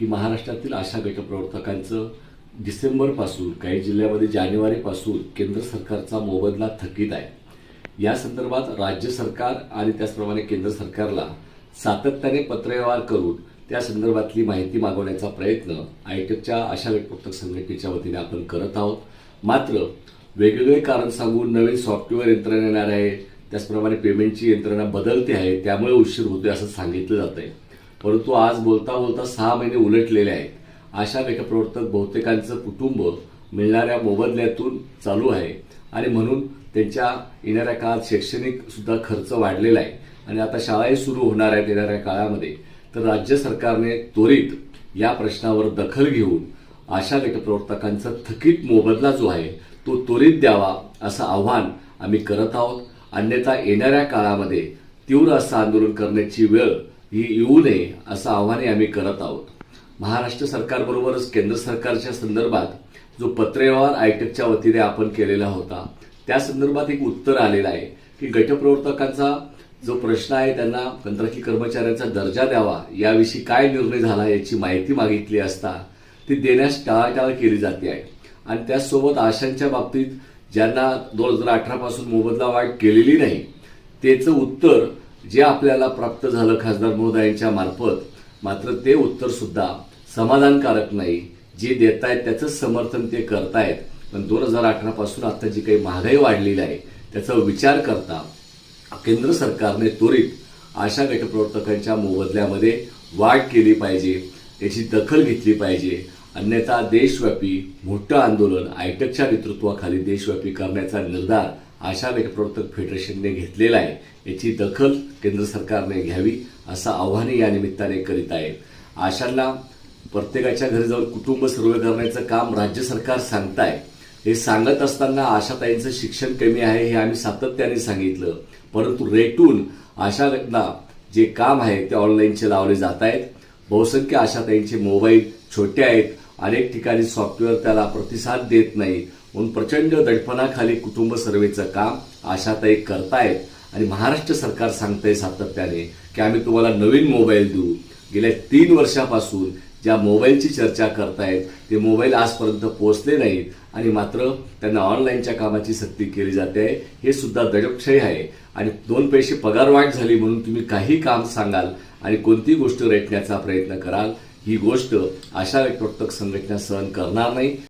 की महाराष्ट्रातील आशा गटप्रवर्तकांचं डिसेंबरपासून काही जिल्ह्यामध्ये जानेवारीपासून केंद्र सरकारचा मोबदला थकीत आहे. या संदर्भात राज्य सरकार आणि त्याचप्रमाणे केंद्र सरकारला सातत्याने पत्रव्यवहार करून त्या संदर्भातली माहिती मागवण्याचा प्रयत्न आयटेकच्या आशा गटप्रवर्तक संघटनेच्या वतीने आपण करत आहोत. मात्र वेगवेगळे कारण सांगून नवीन सॉफ्टवेअर यंत्रणा येणार आहे त्याचप्रमाणे पेमेंटची यंत्रणा बदलते आहे त्यामुळे उशीर होतोय असं सांगितलं जात आहे परंतु आज बोलता बोलता सहा महिने उलटलेले आहेत. आशा लेखप्रवर्तक बहुतेकांचं कुटुंब मिळणाऱ्या मोबदल्यातून चालू आहे. आणि म्हणून त्यांच्या येणाऱ्या काळात शैक्षणिक सुद्धा खर्च वाढलेला आहे. आणि आता शाळाही सुरू होणार आहेत येणाऱ्या काळामध्ये. तर राज्य सरकारने त्वरित या प्रश्नावर दखल घेऊन आशा लेखप्रवर्तकांचा थकीत मोबदला जो आहे तो त्वरित द्यावा असं आव्हान आम्ही करत आहोत. अन्यथा येणाऱ्या काळामध्ये तीव्र असं आंदोलन करण्याची वेळ ही येऊ नये असं आव्हानही आम्ही करत आहोत. महाराष्ट्र सरकारबरोबरच केंद्र सरकारच्या संदर्भात जो पत्रव्यवहार आयटेकच्या वतीने आपण केलेला होता त्या संदर्भात एक उत्तर आलेलं आहे की गटप्रवर्तकांचा जो प्रश्न आहे त्यांना कंत्राटी कर्मचाऱ्यांचा दर्जा द्यावा याविषयी काय निर्णय झाला याची माहिती मागितली असता ती देण्यास टाळाटाळ केली जाते आहे. आणि त्याचसोबत आशांच्या बाबतीत ज्यांना दोन हजार अठरापासून मोबदला वाढ केलेली नाही त्याचं उत्तर जे आपल्याला प्राप्त झालं खासदार महोदयांच्या मार्फत मात्र ते उत्तर सुद्धा समाधानकारक नाही. जे देत आहेत त्याचंच समर्थन ते करतायत. पण दोन हजार अठरा पासून आता जी काही महागाई वाढलेली आहे त्याचा विचार करता केंद्र सरकारने त्वरित आशा गटप्रवर्तकांच्या मोबदल्यामध्ये वाढ केली पाहिजे याची दखल घेतली पाहिजे. अन्यथा देशव्यापी मोठं आंदोलन आयटकच्या नेतृत्वाखाली देशव्यापी करण्याचा निर्धार आशा गटप्रवर्तक फेडरेशनने घेतलेला आहे. याची दखल केंद्र सरकारने घ्यावी असं आव्हानही या निमित्ताने करीत आहे आशांना प्रत्येकाच्या घरी जाऊन कुटुंब सर्वे करण्याचं काम राज्य सरकार सांगताय. हे सांगत असताना आशाताईंचं शिक्षण कमी आहे हे आम्ही सातत्याने सांगितलं. परंतु रेटून आशाला जे काम आहे ते ऑनलाईनचे लावले जात आहेत. बहुसंख्य आशाताईंचे मोबाईल छोटे आहेत. अनेक ठिकाणी सॉफ्टवेअर त्याला प्रतिसाद देत नाही. म्हणून प्रचंड दडपणाखाली कुटुंब सर्वेचं काम आशाताई करतायत. आणि महाराष्ट्र सरकार सांगतंय सातत्याने की आम्ही तुम्हाला नवीन मोबाईल देऊ. गेल्या तीन वर्षापासून ज्या मोबाईलची चर्चा करतायत ते मोबाईल आजपर्यंत पोहोचले नाहीत. आणि मात्र त्यांना ऑनलाईनच्या कामाची सक्ती केली जाते. आहे हे सुद्धा दडपशाही आहे. आणि दोन पैसे पगारवाढ झाली म्हणून तुम्ही काही काम सांगाल आणि कोणती गोष्ट रेटण्याचा प्रयत्न कराल ही गोष्ट आशा प्रवर्तक संघटना सहन करणार नाही.